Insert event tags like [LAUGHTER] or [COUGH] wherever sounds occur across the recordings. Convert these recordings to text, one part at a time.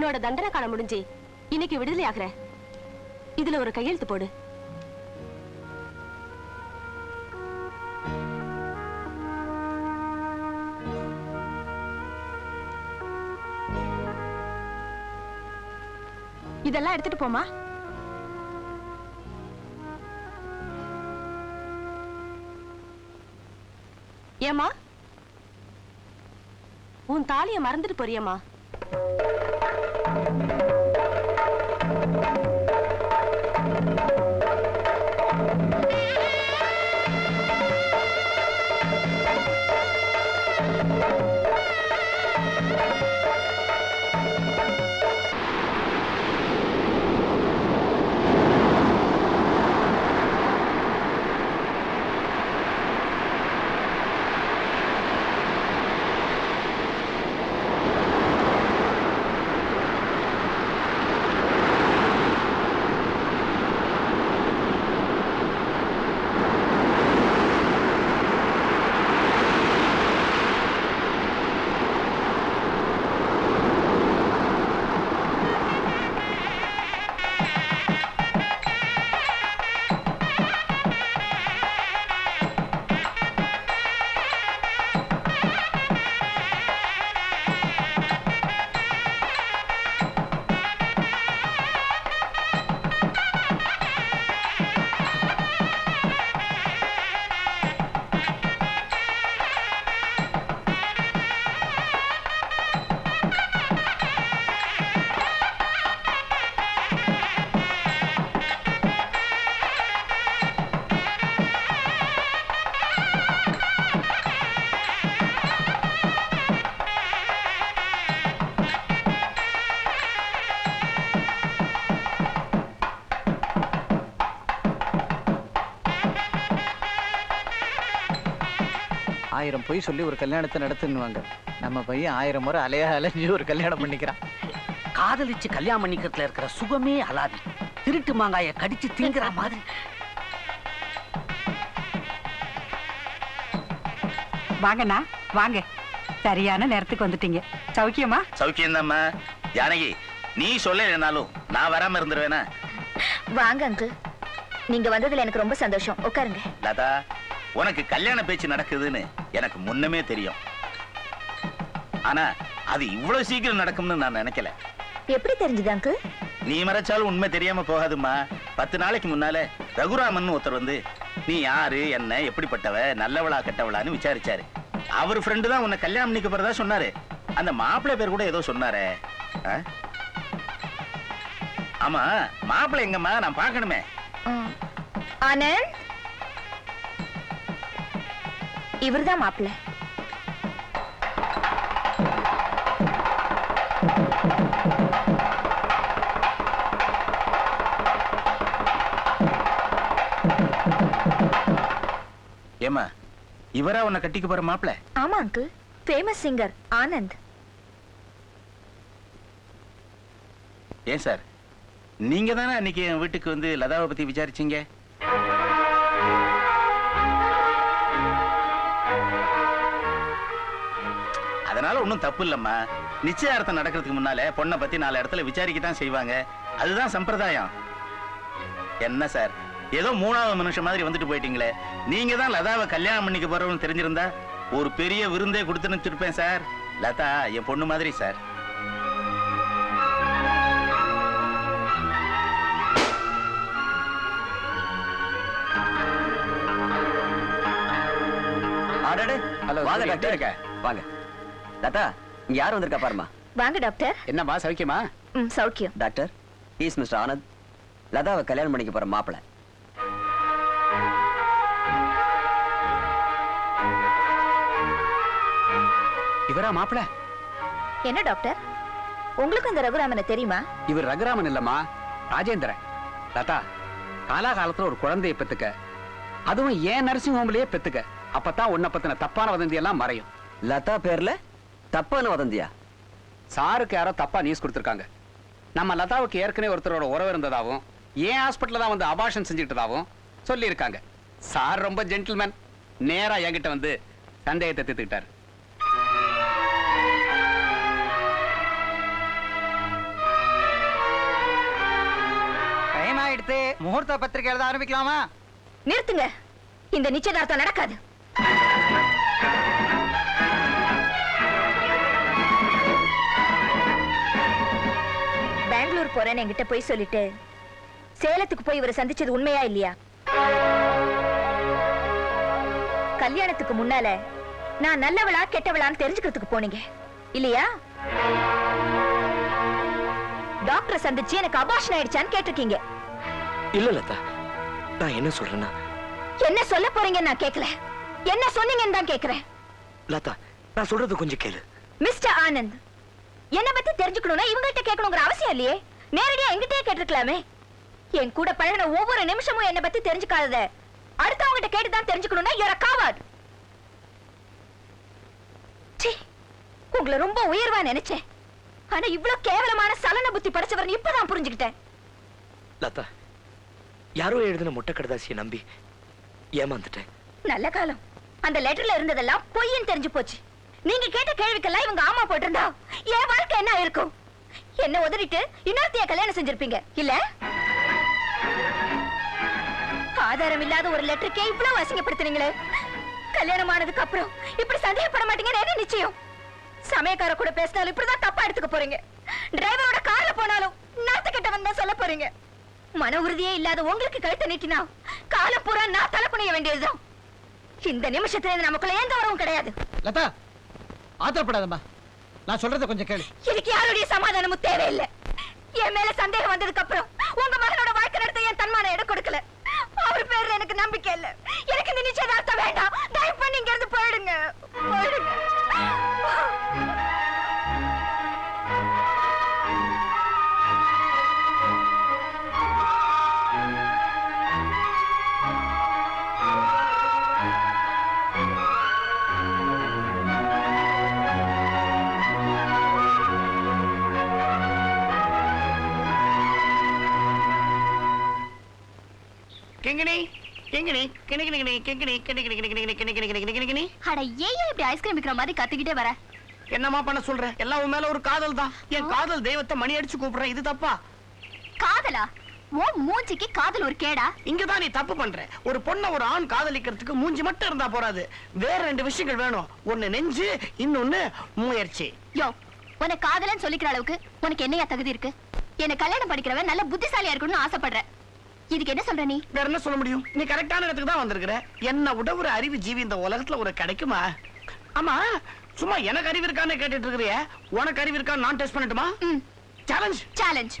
உன்னோட தண்டனை காண முடிஞ்சு இன்னைக்கு விடுதலை ஆகுற. இதுல ஒரு கையெழுத்து போடு. இதெல்லாம் எடுத்துட்டு போமா ஏமா உன் தாலியை மறந்துட்டு போறியம்மா? ஆயிரம் பொய் சொல்லி ஒரு கல்யாணத்தை நடத்துன்னுவாங்க நம்ம பையன் ஆயிரம் முறை அலையா அலைஞ்சு ஒரு கல்யாணம் பண்ணிக்கிறான். காதலிச்சு கல்யாணம் பண்ணிக்கிறதுல இருக்கிற சுகமே அலாதி. திருட்டு மாங்காய கடிச்சு திங்கிற மாதிரி. வாங்கண்ணா வாங்க. சரியான நேரத்துக்கு வந்துட்டீங்க. சௌக்கியமா? சௌக்கியம்தாம்மா. ஜானகி நீ சொல்லலைனாலும் நான் வராம இருந்துருவேனா? வாங்க அங்கிள் நீங்க வந்ததுல எனக்கு ரொம்ப சந்தோஷம். உட்காருங்க. லதா உனக்கு கல்யாண பேச்சு நடக்குதுன்னு எனக்கு முன்னமே தெரியும். ஆனா அது இவ்வளவு சீக்கிரம் நடக்கும்னு நான் நினைக்கல. எப்படி தெரிஞ்சது அங்கிள் நீ மறைச்சாலும் உண்மை தெரியாம போகாதும்மா. பத்து நாளைக்கு முன்னால ரகுராமன் ஒருத்தர் வந்து நீ யாரு என்ன எப்படிப்பட்டவ நல்லவளா கெட்டவளான்னு விசாரிச்சாரு. அவர் ஃப்ரெண்டு தான் உன்னை கல்யாணம் பண்ணிக்க போறதா சொன்னாரு. அந்த மாப்பிள்ளை பேர் கூட ஏதோ சொன்னாரே? ஆமா மாப்பிள்ளை எங்கம்மா? நான் பார்க்கணுமே. ஆனந்த்? இவர்தான் மாப்பிள்ளை. ஏமா இவரா உன்னை கட்டிக்க போற மாப்பிள்ளை? ஆமா அங்கிள் ஃபேமஸ் சிங்கர் ஆனந்த். ஏன் சார்? நீங்க தானே அன்னைக்கு என் வீட்டுக்கு வந்து லதாவை பத்தி விசாரிச்சீங்க? ஒண்ணும் தப்பு இல்லம்மா. நிச்சயார்த்தம் நடக்கிறதுக்கு முன்னால பொண்ணை பத்தி நாலு இடத்துல விசாரிக்க தான் செய்வாங்க. அதுதான் சம்பிரதாயம். என்ன சார்? ஏதோ மூணாவது மனுஷன் மாதிரி வந்துட்டு போயிட்டீங்களே. நீங்க தான் லதாவை கல்யாணம் பண்ணிக்க போறவன்னு தெரிஞ்சிருந்தா ஒரு பெரிய விருந்தே கொடுத்து வச்சிருப்பேன் சார். லதா என் பொண்ணு மாதிரி சார். வாங்க. லதா இங்க யார் வந்திருக்கா பாருமா வாங்க டாக்டர். என்னம்மா சௌக்கியமா? ம் சௌக்கியம். Doctor is mister Anand. லதாவை கல்யாணம் பண்ணிக்க போற மாப்பிளை. இவரா மாப்பிள? என்ன டாக்டர்? உங்களுக்கு இந்த ரகுராமனை தெரியுமா? இவர் ரகுராமன் இல்லம்மா ராஜேந்திரன். லதா காலாகாலத்துல ஒரு குழந்தையை பெத்துக்க. அதுவும் ஏன் நர்சிங் ஹோம்லயே பெத்துக்க. அப்பதான் உன்னை பத்தின தப்பான வதந்தி எல்லாம் மறையும். லதா பேர்ல? தப்பான வதந்தியா? சாருக்கு யாரோ தப்பா நியூஸ் கொடுத்துருக்காங்க. நம்ம லதாவுக்கு ஏற்கனவே ஒருத்தரோட உறவு இருந்ததாகவும் ஏன் ஹாஸ்பிட்டலில் தான் வந்து அபாஷன் செஞ்சுக்கிட்டதாகவும் சொல்லியிருக்காங்க. சார் ரொம்ப ஜென்டில்மேன் நேராக என்கிட்ட வந்து சந்தேகத்தை தீர்த்துக்கிட்டார். டைம் ஆயிடுத்து. முகூர்த்த பத்திரிகை எழுத ஆரம்பிக்கலாமா? நிறுத்துங்க. இந்த நிச்சயதார்த்தம் நடக்காது. பெங்களூர் போறேன்னு என்கிட்ட போய் சொல்லிட்டு சேலத்துக்கு போய் இவரை சந்திச்சது உண்மையா இல்லையா? கல்யாணத்துக்கு முன்னால நான் நல்லவளா கெட்டவளான்னு தெரிஞ்சுக்கிறதுக்கு போனீங்க இல்லையா? டாக்டரை சந்திச்சு எனக்கு அபாஷன் ஆயிடுச்சான்னு கேட்டிருக்கீங்க. இல்ல லதா. நான் என்ன சொல்றேன்னா என்ன சொல்ல போறீங்கன்னு நான் கேட்கல என்ன சொன்னீங்கன்னு தான் கேக்குறேன். லதா நான் சொல்றது கொஞ்சம் கேளு. மிஸ்டர் ஆனந்த் என்ன பத்தி தெரிஞ்சுக்கணும்னா இவங்கள்ட்ட கேட்கணுங்கிற அவசியம் இல்லையே. நேரடியா எங்கிட்டே கேட்டிருக்கலாமே. என் கூட பழகின ஒவ்வொரு நிமிஷமும் என்ன பத்தி தெரிஞ்சுக்காதத. அடுத்தவங்க கேட்டு தான் தெரிஞ்சுக்கணும்னா coward. ச்சீ உங்களை ரொம்ப உயர்வா நினைச்சேன். ஆனா இவ்ளோ கேவலமான சலன புத்தி படைச்சவர்னு இப்பதான் புரிஞ்சுக்கிட்டேன். லதா யாரோ எழுதின முட்டை கடைதாசியை நம்பி ஏமாந்துட்டேன். நல்ல காலம். அந்த லெட்டர்ல இருந்ததெல்லாம் பொய்ன்னு தெரிஞ்சு போச்சு. நீங்க கேட்ட கேள்விக்கெல்லாம் இவங்க ஆமா போட்டிருந்தா என் வாழ்க்கை என்ன இருக்கும் என்ன உதறிட்டு இன்னொருத்தைய கல்யாணம் செஞ்சிருப்பீங்க? இல்ல? ஆதாரம் இல்லாத ஒரு லெட்டருக்கே இவ்வளவு அசிங்கப்படுத்துறீங்களே கல்யாணம் ஆனதுக்கு அப்புறம் இப்படி சந்தேகப்பட மாட்டீங்கன்னு என்ன நிச்சயம்? சமயக்கார கூட பேசினாலும் இப்படிதான் தப்பா எடுத்துக்க போறீங்க. டிரைவரோட கார்ல போனாலும் நாத்து கிட்ட வந்தா சொல்ல போறீங்க. மன உறுதியே இல்லாத உங்களுக்கு கழுத்தை நீட்டினா காலம் பூரா நான் தலை குனிய வேண்டியதுதான். இந்த நிமிஷத்துல இருந்து நமக்குள்ள எந்த வரவும் கிடையாது. லதா ஆத்திரப்படாதம்மா. நான் சொல்றத கொஞ்சம் கேளு. எனக்கு யாருடைய சமாதானமும் தேவையில்லை. என் மேல சந்தேகம் வந்ததுக்கு அப்புறம் உங்க மகனோட வாழ்க்கை நடத்த என் தன்மான இடம் கொடுக்கல. அவர் பேர்ல எனக்கு நம்பிக்கை இல்ல. எனக்கு இந்த நிச்சயதார்த்தம் வேண்டாம். தயவு பண்ணி இங்க இருந்து போயிடுங்க. போயிடுங்க. கிங்கிணி கிங்கிணி கிணி கிணி கிணி கிங்கிணி கிணி கிணி கிணி கிணி கிணி கிணி கிணி கிணி கிணி. அட ஏன் இப்படி ஐஸ்கிரீம் விக்கிற மாதிரி கத்திக்கிட்டே வர? என்னம்மா பண்ண சொல்ற? எல்லாம் உன் மேல ஒரு காதல் தான். என் காதல் தெய்வத்தை மணி அடிச்சு கூப்பிடுறேன் இது தப்பா? காதலா? ஓ மூஞ்சிக்கு காதல் ஒரு கேடா? இங்கதான் நீ தப்பு பண்ற. ஒரு பொண்ண ஒரு ஆண் காதலிக்கிறதுக்கு மூஞ்சி மட்டும் இருந்தா போறாது. வேற ரெண்டு விஷயங்கள் வேணும். ஒண்ணு நெஞ்சு இன்னொன்னு முயற்சி. யோ உன்னை காதலன்னு சொல்லிக்கிற அளவுக்கு உனக்கு என்னையா தகுதி இருக்கு? என்ன கல்யாணம் படிக்கிறவன் நல்ல புத்திசாலியா இருக்கணும்னு ஆசைப்படுற. இதுக்கு என்ன சொல்ற நீ? வேற என்ன சொல்ல முடியும்? நீ கரெக்டான இடத்துக்கு தான் வந்திருக்கிற. என்ன விட ஒரு அறிவு ஜீவி இந்த உலகத்துல ஒரு கிடைக்குமா? ஆமா. சும்மா எனக்கு அறிவு இருக்கான்னு கேட்டுட்டு இருக்கிறிய. உனக்கு அறிவு இருக்கான்னு நான் டெஸ்ட் பண்ணட்டுமா? சேலஞ்ச் சேலஞ்ச்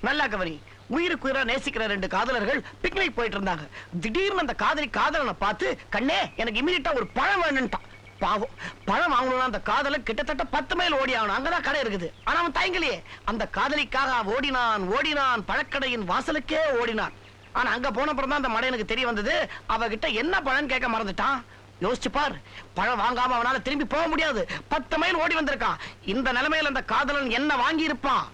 நல்லா கவனி. உயிருக்கு உயிரா நேசிக்கிற ரெண்டு காதலர்கள் பிக்னிக் போயிட்டு இருந்தாங்க. திடீர்னு அந்த காதலி காதலனை பார்த்து கண்ணே எனக்கு இமீடியட்டா ஒரு பழம் வேணும்ட்டான். பாவம். பழம் வாங்கணும்னா அந்த காதலன் கிட்டத்தட்ட பத்து மைல் ஓடி ஆகணும். அங்கதான் கடை இருக்குது. ஆனா அவன் தயங்கலையே. அந்த காதலிக்காக ஓடினான் ஓடினான். பழக்கடையின் வாசலுக்கே ஓடினான். ஆனா அங்க போன அப்புறம் தான் அந்த மடையனுக்கு தெரிய வந்தது. அவகிட்ட என்ன பழம் கேட்க மறந்துட்டான். யோசிச்சு பார் பழம் வாங்காம அவனால திரும்பி போக முடியாது. பத்து மைல் ஓடி வந்திருக்கான். இந்த நிலைமையில அந்த காதலன் என்ன வாங்கி இருப்பான்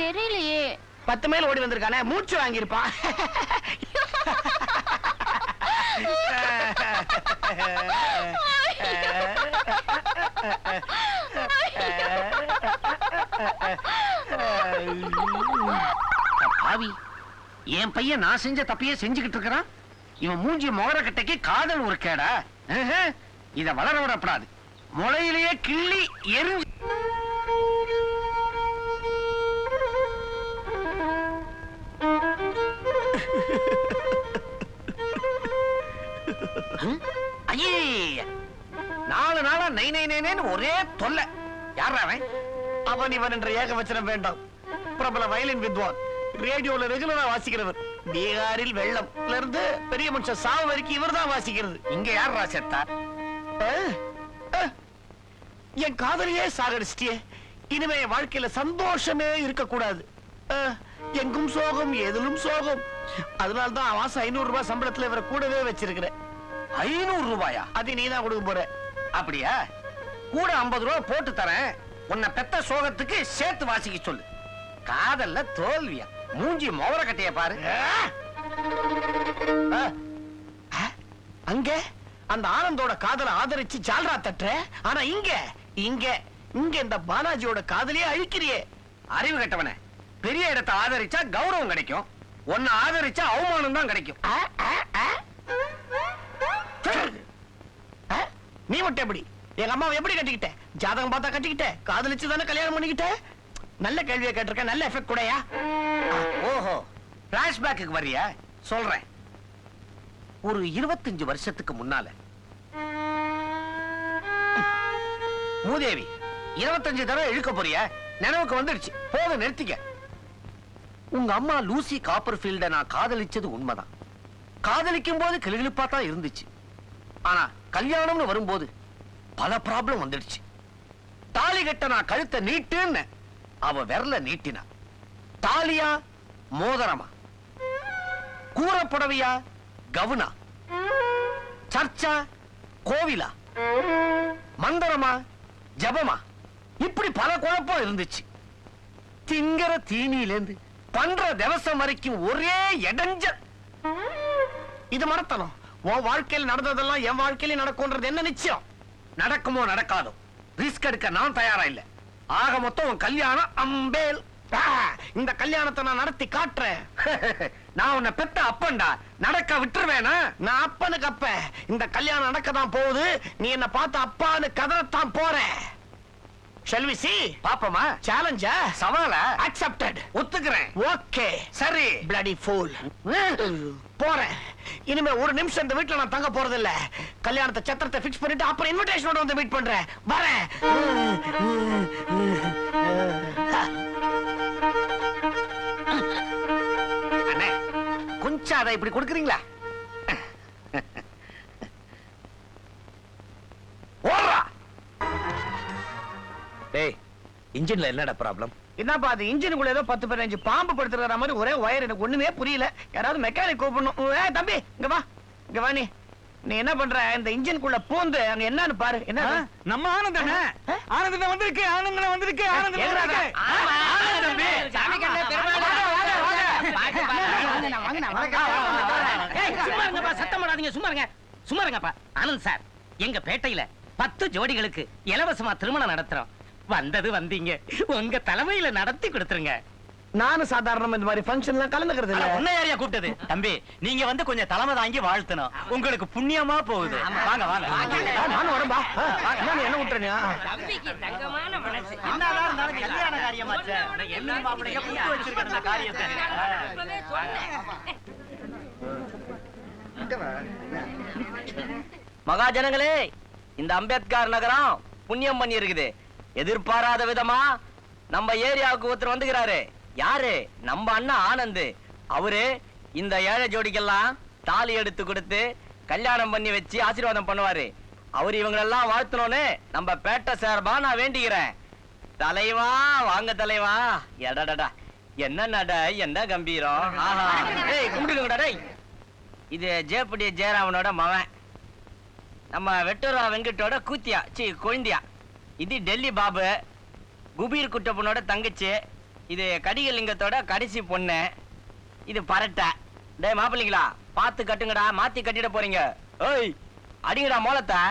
தெரியலையே. பத்து மைல் ஓடி வந்திருக்கானே மூச்சு வாங்கியிருப்பான். [LAUGHS] [LAUGHS] பாவி. என் பையன் நான் செஞ்ச தப்பையே செஞ்சுக்கிட்டு இருக்கிறான். இவன் மூஞ்சி மோகர கட்டைக்கு காதல் ஒரு கேடா. இத வளர விடப்படாது. முளையிலேயே கிள்ளி எரிஞ்சு நாலு நாளா நை நை நைனேன்னு ஒரே தொல்லை. யார் அவன்? அவன் இவன் என்ற ஏகவச்சனம் வேண்டாம். பிரபல வயலின் வித்வான். ரேடியோல ரெகுலரா வாசிக்கிறவர். பீகாரில் வெள்ளம்ல இருந்து பெரிய மனுஷன் சாவு வரைக்கும் இவர்தான் வாசிக்கிறது. இங்க யார் ராசத்தா என் காதலியே சாகடிச்சிட்டியே. இனிமே என் வாழ்க்கையில சந்தோஷமே இருக்கக்கூடாது. எங்கும் சோகம் எதிலும் சோகம். அதனால தான் மாசம் ஐநூறு ரூபாய் சம்பளத்துல இவரை கூடவே வச்சிருக்கிறேன். ஐநூறு ரூபாயா? அது நீ தான் கொடுக்க போற. அப்படியா? கூட 50 ரூபாய் போட்டு தரேன். உன்னை பெத்த சோகத்துக்கு சேர்த்து வாசிக்க சொல்லு. காதல்ல தோல்வியா? மூஞ்சி மொவர கட்டைய பாரு. அங்க? அந்த ஆனந்தோட காதலை ஆதரிச்சு ஜால்ரா தட்டுற? ஆனா இங்க இங்க இங்க இந்த பாலாஜியோட காதலியே அழிக்கிறியே. அறிவு கட்டவனே பெரிய இடத்தை ஆதரிச்சா கௌரவம் கிடைக்கும். உன்னை ஆதரிச்சா அவமானம் தான் கிடைக்கும். நீ மட்டும் எப்படி? எங்க அம்மாவை எப்படி கட்டிக்கிட்ட? ஜாதகம் பார்த்தா கட்டிக்கிட்ட? காதலிச்சு தானே கல்யாணம் பண்ணிக்கிட்ட? நல்ல கேள்வியை கேட்டிருக்க நல்ல எஃபெக்ட் கூடயா ஓஹோ. பிளாஷ்பேக்கு வரியா சொல்றேன். ஒரு இருபத்தஞ்சு வருஷத்துக்கு முன்னால. மூதேவி இருபத்தஞ்சு தடவை இழுக்க போறிய? நினைவுக்கு வந்துடுச்சு. போதும் நிறுத்திக்க. உங்க அம்மா லூசி காப்பர்ஃபீல்ட நான் காதலிச்சது உண்மைதான். காதலிக்கும் போது கிளிகிழிப்பா தான் இருந்துச்சு. ஆனா கல்யாணம்னு வரும்போது பல ப்ராப்ளம் வந்துடுச்சு. தாலி கட்ட நான் கழுத்தை நீட்டுன்னு அவ விரல நீட்டினா. தாலியா மோதரமா? கூறப்படவையா கவுனா? சர்ச்சா? கோவிலா? மந்திரமா? ஜபமா? இப்படி பல குழப்பம் இருந்துச்சு. திங்கிற தீனியிலேந்து பண்ற திவசம் வரைக்கும் ஒரே இடைஞ்சல் இது மறத்தணும் உன் வாழ்க்கையில் நடந்ததெல்லாம் என் வாழ்க்கையில நடக்கும்ன்றது என்ன நிச்சயம்? நடக்குமோ நடக்காதோ? ரிஸ்க் எடுக்க நான் தயாரா இல்ல. ஆக மொத்தம் உன் கல்யாணம் அம்பேல். இந்த கல்யாணத்தை நான் நடத்தி காட்டுறேன். [LAUGHS] நான் உன்னை பெத்த அப்பன்டா. நடக்க விட்டுருவேனா? நான் அப்பனுக்கு அப்ப. இந்த கல்யாணம் நடக்க தான் போகுது. நீ என்ன பார்த்து அப்பான்னு கதறத்தான் போற ஷெல் சி பாப்பமா. சேலஞ்சா சவால? அக்செப்டட் ஒத்துக்கிறேன். ஓகே சரி. பிளடி ஃபூல் போறேன். இனிமே ஒரு நிமிஷம் இந்த வீட்ல நான் தங்க போறது இல்ல கல்யாணத்தை சத்திரத்தை ஃபிக்ஸ் பண்ணிட்டு அப்புறம் இன்விடேஷனோட வந்து மீட் பண்றேன். வரேன். [LAUGHS] கொஞ்சம் அதை இப்படி கொடுக்குறீங்களா ஓடுறா டேய் இன்ஜின்ல என்னடா ப்ராப்ளம் என்னப்பா அது இன்ஜினுக்குள்ள ஏதோ பத்து பதினஞ்சு பாம்பு படுத்துற மாதிரி ஒரே ஒயர் எனக்கு ஒண்ணுமே புரியல யாராவது மெக்கானிக் கூப்பிடணும் ஏ தம்பி இங்க வா இங்க வா நீ நீ என்ன பண்ற இந்த இன்ஜினுக்குள்ள பூந்து அங்க என்னன்னு பாரு என்ன? நம்ம ஆனந்தம் ஆனந்தம் வந்திருக்கு ஆனந்தம் வந்திருக்கு ஆனந்தம் எங்கடா அது? வந்திருக்கு. ஆமா, ஆனந்தம் தம்பி. சாமி கண்ணே, பெருமாளே. சத்தம் போடாதீங்க சும்மா இருங்க. சும்மா இருங்கப்பா. ஆனந்த் சார் எங்க பேட்டையில பத்து ஜோடிகளுக்கு இலவசமா திருமணம் நடத்துறோம். வந்தது வந்தீங்க. உங்க தலைமையில நடத்தி கொடுத்துருங்க. நானும் சாதாரணமா இந்த மாதிரி ஃபங்க்ஷன்லாம் கலந்துக்கிறது இல்ல உன்னை யாரையா கூப்பிட்டது? தம்பி நீங்க வந்து கொஞ்சம் தலைமை தாங்கி வாழ்த்தணும். உங்களுக்கு புண்ணியமா போகுது. வாங்க வாங்க. நானும் ஆ, என்ன நீ என்ன விட்டுற நீ? ஆ. என்னதான் இருந்தாலும் கல்யாண காரியமாச்சே என்ன மாப்பிளைய கூப்பிட்டு வச்சிருக்க இந்த காரியத்தை. மகாஜனங்களே இந்த அம்பேத்கர் நகரம் புண்ணியம் பண்ணி இருக்குது எதிர்பாராத விதமா நம்ம ஏரியாவுக்கு ஒருத்தர் வந்துகிறாரு யாரு? நம்ம அண்ணா ஆனந்த். அவரு இந்த ஏழை ஜோடிக்கெல்லாம் தாலி எடுத்து கொடுத்து கல்யாணம் பண்ணி வச்சு ஆசீர்வாதம் பண்ணுவாரு. அவர் இவங்களெல்லாம் வாழ்த்தணும்னு நம்ம பேட்டை சார்பா நான் வேண்டிக்கிறேன். தலைவா வாங்க தலைவா. எடடடா. என்ன நட என்ன கம்பீரம்? ஆஹா. ஏய் கும்பிடுங்கடா இது ஜேப்படி ஜெயராமனோட மவன். நம்ம வெட்டூரா வெங்கட்டோட கூத்தியா? சி கொழுந்தியா. இது டெல்லி பாபு. குபீர் குட்டப்பனோட தங்கச்சி. இது கடிகலிங்கத்தோட கடைசி பொண்ணு. இது பரட்டை. டே மாப்பிள்ளைங்களா பார்த்து கட்டுங்கடா மாத்தி கட்டிட போறீங்க. ஏய் அடிங்கடா மோளத்தை.